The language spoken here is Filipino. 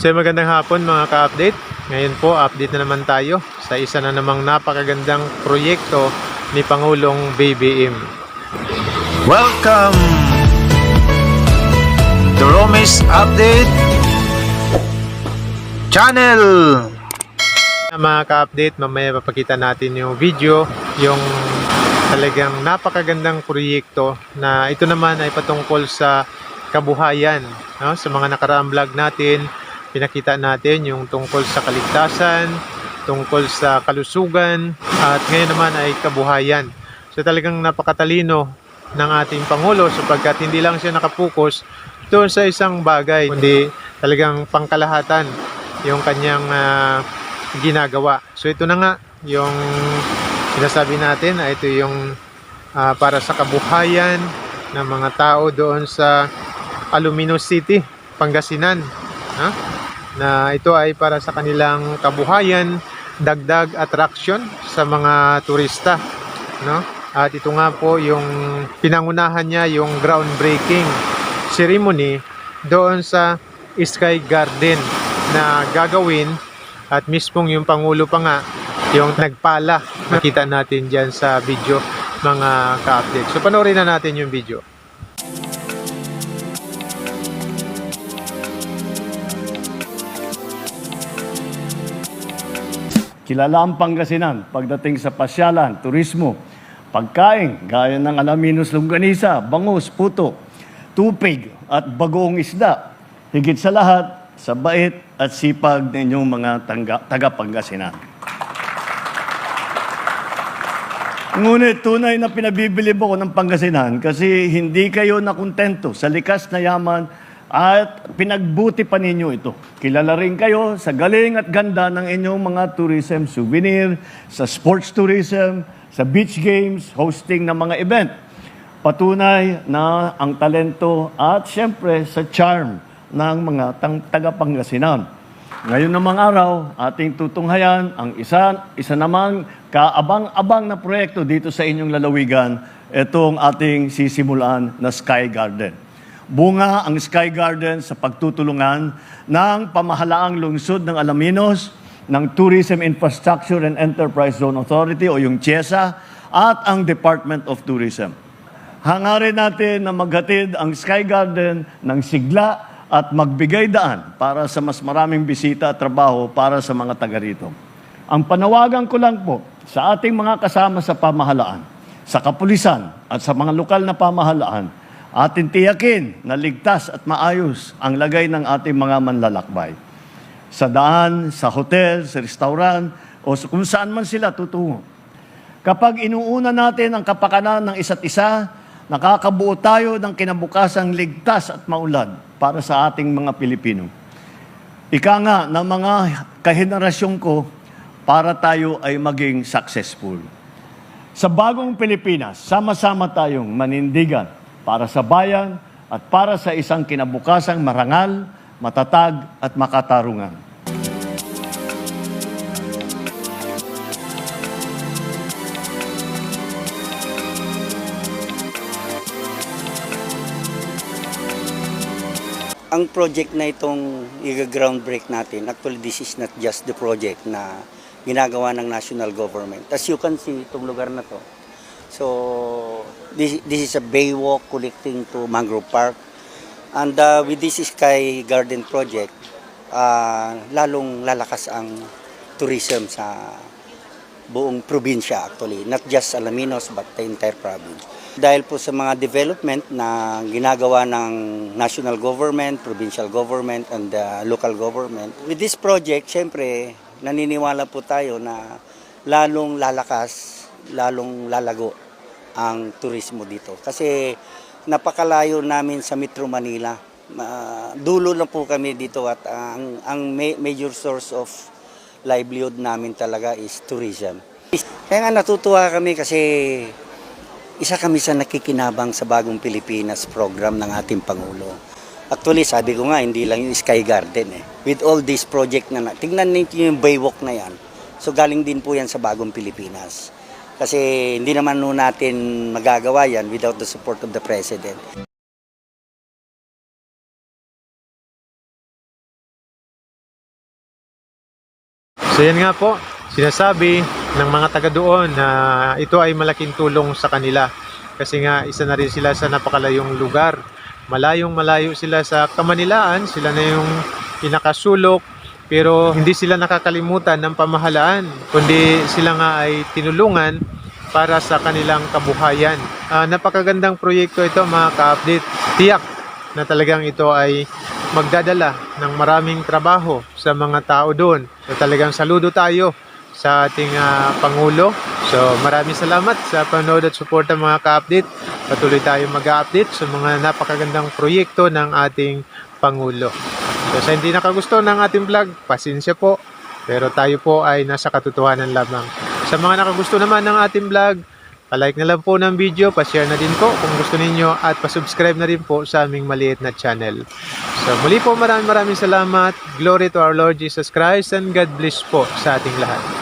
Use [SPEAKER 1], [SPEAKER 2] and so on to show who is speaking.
[SPEAKER 1] So magandang hapon mga ka-update. Ngayon po update na naman tayo sa isa na namang napakagandang proyekto ni Pangulong BBM.
[SPEAKER 2] Welcome to Romis Update Channel.
[SPEAKER 1] Mga ka-update, mamaya papakita natin yung video, yung talagang napakagandang proyekto na ito naman ay patungkol sa kabuhayan. No? Sa mga nakaraang vlog natin, pinakita natin yung tungkol sa kaligtasan, tungkol sa kalusugan, at ngayon naman ay kabuhayan. So talagang napakatalino ng ating Pangulo sapagkat hindi lang siya nakapokus doon sa isang bagay, kundi talagang pangkalahatan yung kanyang ah, ginagawa. So ito na nga yung sinasabi natin, na ito yung ah, para sa kabuhayan ng mga tao doon sa Alumino City, Pangasinan. Ha? Na ito ay para sa kanilang kabuhayan, dagdag attraction sa mga turista. No? At ito nga po yung pinangunahan niya yung groundbreaking ceremony doon sa Sky Garden na gagawin at mismong yung Pangulo pa nga yung nagpala. Makita natin dyan sa video mga ka-update. So panoorin na natin yung video.
[SPEAKER 3] Kilala ang Pangasinan pagdating sa pasyalan, turismo, pagkain, gaya ng alaminos longganisa, bangus, puto, tupig at bagoong isda. Higit sa lahat, sa bait at sipag ng inyong mga taga-Pangasinan. Ngunit tunay na pinabibilib ako ng Pangasinan kasi hindi kayo nakontento sa likas na yaman at pinagbuti pa ninyo ito. Kilala rin kayo sa galing at ganda ng inyong mga tourism souvenir, sa sports tourism, sa beach games, hosting ng mga event. Patunay na ang talento at siyempre sa charm ng mga taga-Pangasinan. Ngayon namang araw, ating tutunghayan ang isa, isa namang kaabang-abang na proyekto dito sa inyong lalawigan, itong ating sisimulan na Sky Garden. Bunga ang Sky Garden sa pagtutulungan ng pamahalaang lungsod ng Alaminos, ng Tourism Infrastructure and Enterprise Zone Authority o yung CHESA at ang Department of Tourism. Hangarin natin na maghatid ang Sky Garden ng sigla at magbigay daan para sa mas maraming bisita at trabaho para sa mga taga rito. Ang panawagan ko lang po sa ating mga kasama sa pamahalaan, sa kapulisan at sa mga lokal na pamahalaan, atin tiyakin na ligtas at maayos ang lagay ng ating mga manlalakbay. Sa daan, sa hotel, sa restaurant, o kung saan man sila tutungo. Kapag inuuna natin ang kapakanan ng isa't isa, nakakabuo tayo ng kinabukasang ligtas at maulad para sa ating mga Pilipino. Ika nga ng mga kahenerasyon ko para tayo ay maging successful. Sa bagong Pilipinas, sama-sama tayong manindigan para sa bayan at para sa isang kinabukasang marangal, matatag at makatarungan.
[SPEAKER 4] ang project na itong i-ground break natin, actually this is not just the project na ginagawa ng national government. As you can see, itong lugar na to. So, this, this is a baywalk connecting to Mangrove Park. And uh, with this Sky Garden project, uh, lalong lalakas ang tourism sa buong probinsya actually, not just Alaminos but the entire province. Dahil po sa mga development na ginagawa ng national government, provincial government, and the local government. With this project, syempre, naniniwala po tayo na lalong lalakas, lalong lalago ang turismo dito. Kasi napakalayo namin sa Metro Manila. Ma- dulo lang po kami dito at ang, ang ma- major source of livelihood namin talaga is tourism. Kaya nga natutuwa kami kasi isa kami sa nakikinabang sa Bagong Pilipinas program ng ating Pangulo. Actually, sabi ko nga, hindi lang yung Sky Garden eh. With all this project na, na tingnan ninyo yung Baywalk na yan. So galing din po yan sa Bagong Pilipinas. Kasi hindi naman no natin magagawa yan without the support of the President.
[SPEAKER 1] So yan nga po, sinasabi ng mga taga doon na ito ay malaking tulong sa kanila. Kasi nga isa na rin sila sa napakalayong lugar. Malayong malayo sila sa Kamanilaan, sila na yung pinakasulok pero hindi sila nakakalimutan ng pamahalaan kundi sila nga ay tinulungan para sa kanilang kabuhayan. Ah, napakagandang proyekto ito mga ka-update. Tiyak na talagang ito ay magdadala ng maraming trabaho sa mga tao doon. So talagang saludo tayo sa ating ah, Pangulo. So maraming salamat sa panood at suporta mga ka-update. Patuloy tayo mag-update sa mga napakagandang proyekto ng ating Pangulo. So sa hindi nakagusto ng ating vlog, pasensya po. Pero tayo po ay nasa katotohanan lamang. Sa mga nakagusto naman ng ating vlog, palike na lang po ng video, pa-share na din po kung gusto ninyo at pa-subscribe na rin po sa aming maliit na channel. So muli po maraming maraming salamat. Glory to our Lord Jesus Christ and God bless po sa ating lahat.